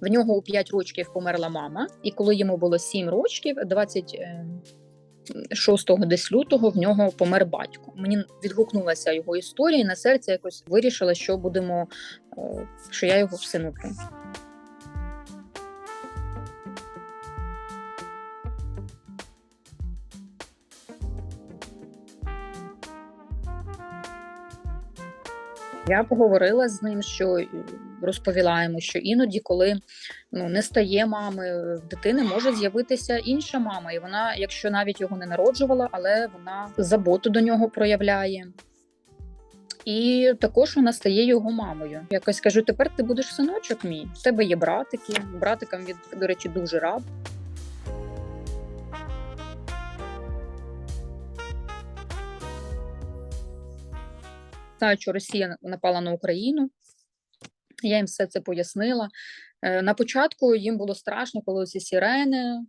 В нього у 5 років померла мама, і коли йому було 7 років, 26 десь лютого в нього помер батько. Мені відгукнулася його історія, і на серце якось вирішила, що будемо, е, що я його всиnuтрю. Я поговорила з ним, що розповіла йому, що іноді, коли ну не стає мами, дитини може з'явитися інша мама, і вона, якщо навіть його не народжувала, але вона заботу до нього проявляє. І також вона стає його мамою. Якось кажу: тепер ти будеш синочок мій. В тебе є братики. Братикам від, до речі, дуже рад. Знаю, що Росія напала на Україну. Я їм все це пояснила. Е, На початку їм було страшно, коли ці сирени.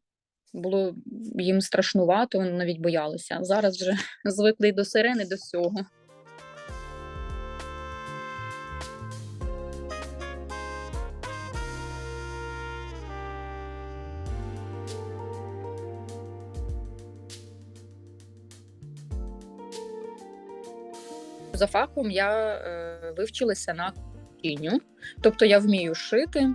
Було їм страшнувато, вони навіть боялися. Зараз вже звикли і до сирени, і до всього. За фахом я е, вивчилася на кіню, тобто я вмію шити,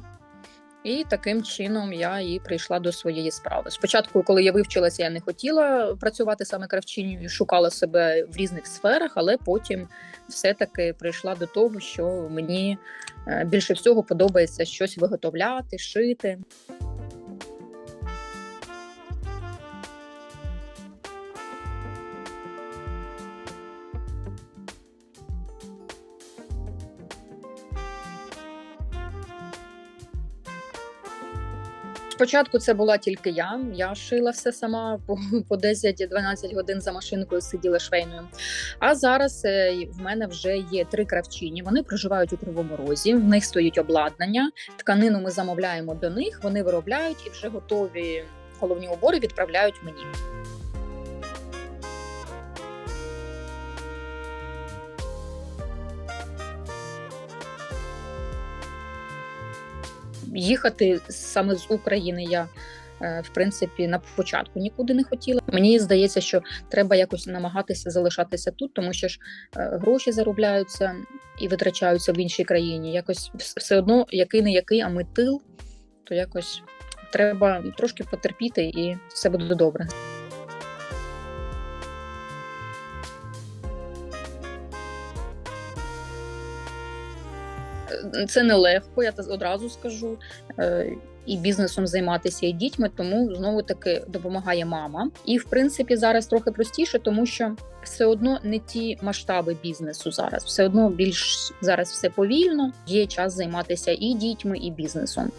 і таким чином я і прийшла до своєї справи. Спочатку, коли я вивчилася, я не хотіла працювати саме кравчиною, шукала себе в різних сферах, але потім все-таки прийшла до того, що мені е, більше всього подобається щось виготовляти, шити. Спочатку це була тільки я. Я шила все сама по, по 10-12 годин за машинкою сиділа швейною. А зараз е, в мене вже є три кравчині. Вони проживають у Кривому Розі. В них стоїть обладнання. Тканину ми замовляємо до них. Вони виробляють і вже готові головні убори відправляють мені. Їхати саме з України я е, в принципі на початку нікуди не хотіла. Мені здається, що треба якось намагатися залишатися тут, тому що ж е, гроші заробляються і витрачаються в іншій країні. Якось все одно, який не який, а ми тил, то якось треба трошки потерпіти, і все буде добре. Це нелегко, я одразу скажу. Е, І бізнесом займатися, і дітьми, тому знову таки допомагає мама. І в принципі зараз трохи простіше, тому що все одно не ті масштаби бізнесу зараз. Все одно більш зараз все повільно. Є час займатися і дітьми, і бізнесом.